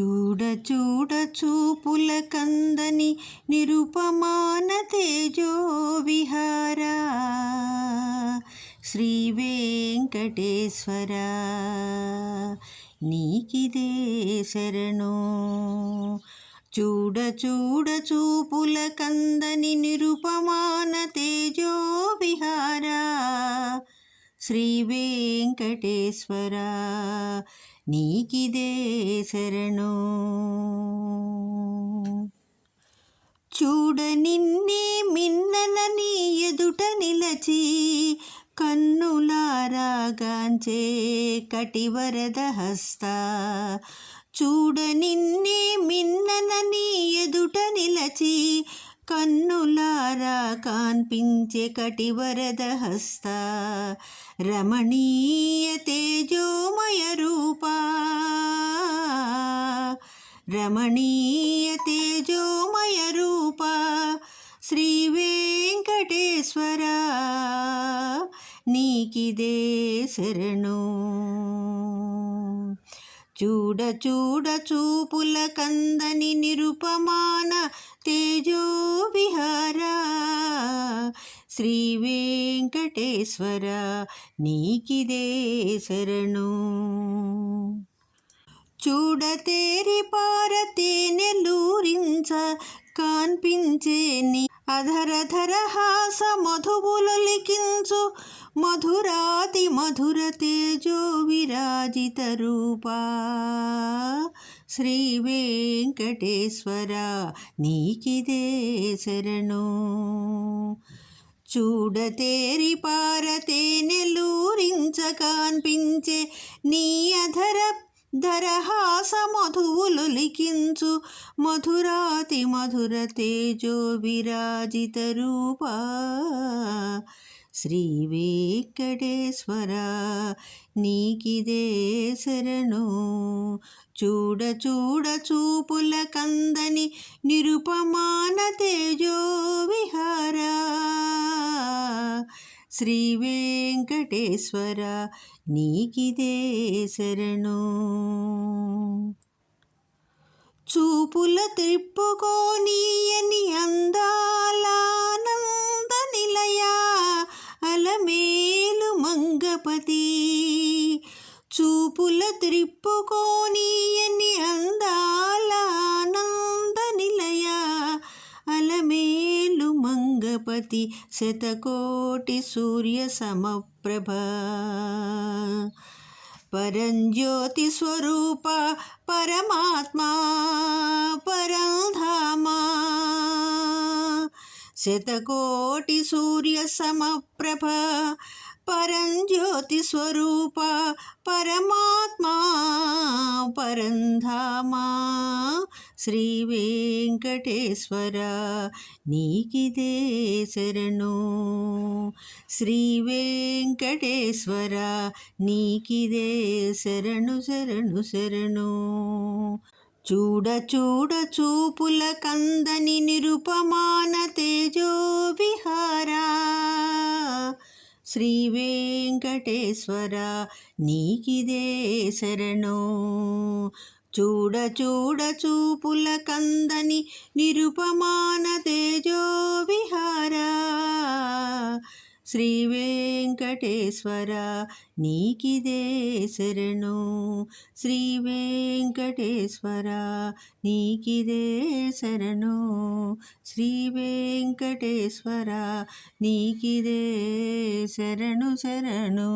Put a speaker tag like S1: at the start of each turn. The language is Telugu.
S1: చూడ చూడ చూపుల కందని నిరుపమాన తేజో విహారా. శ్రీ వెంకటేశ్వర నీకిదే శరణు. చూడ చూడ చూపుల కందని నిరుపమాన తేజో విహార. శ్రీ వెంకటేశ్వర నీకిదే శరణు. చూడ నిన్నే మిన్నలని ఎదుట నిలచి కన్నులారాగాంచే కటివరద హస్త. చూడ నిన్నే మిన్నలని ఎదుట నిలచి కన్నులారా కాన్పించే కటివరద హస్త రమణీయ తేజోమయ రూపా. రమణీయ తేజోమయ రూపా శ్రీ వెంకటేశ్వర నీకిదే శరణు. చూడ చూడ చూపుల కందని నిరుపమాన తేజో విహారా. శ్రీ వెంకటేశ్వర నీకిదే శరణు. చూడతేరి పారతే నెల్లూరించ కాన్పించే నీ అధరధర హాస మధువులు లిఖించు. మధురాతి మధుర తేజో విరాజిత రూపా. శ్రీ వెంకటేశ్వర నీకిదే శరణు. చూడతేరి పారతే నెల్లూరించ కాన్పించే నీ అధర ధరహాస మధువులు లిఖించు. మధురాతి మధుర తేజో విరాజిత రూప. శ్రీ వెంకటేశ్వర నీకిదే శరణు. చూడ చూడ చూపుల కందని నిరుపమాన తేజో విహారా. శ్రీ వెంకటేశ్వర నీకిదే శరణు. చూపుల త్రిప్పుకోనీయని అందాలానంద నిలయ అలమేలు మంగపతి. చూపుల త్రిప్పుకోనీయని भवति शतकोटिसूर्यसमप्रभ परञ्ज्योतिस्वरूपा परमात्मा परधामा शतकोटिसूर्यसमप्रभ परञ्ज्योतिस्वरूपा परमात्मा परन्धामा శ్రీ వెంకటేశ్వర నీకిదే శరణు. శ్రీ వెంకటేశ్వర నీకిదే శరణు శరణు శరణు. చూడ చూడ చూపుల కందని నిరుపమాన తేజో విహారా శ్రీ వెంకటేశ్వర నీకిదే శరణు. చూడ చూడ చూపుల కందని నిరుపమాన తేజో విహార శ్రీ వెంకటేశ్వర నీకిదే శరణు. శ్రీ వెంకటేశ్వర నీకిదే శరణు. శ్రీ వెంకటేశ్వర నీకిదే శరణు శరణు.